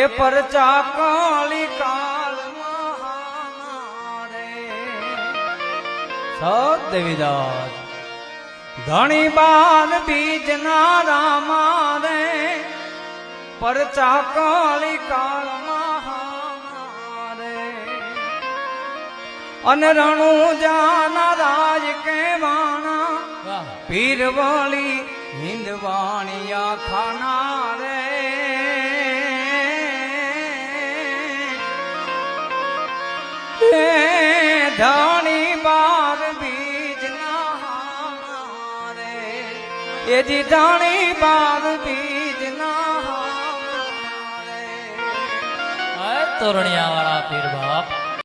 એ પરચા કાળી કાલ રે. સત દેવીદાસ ધણી બાલ બીજ ના રામા રે. પરચા કાળી કાલ અને રણુ જાના રાજ કેવાણા પીરવાળી હિંદવાણિયા ખાના રે. ધણી બાર બીજ ના રે. એ જી ધણી બાર બીજ ના રે. તોરણિયા વાળા પીર બાપ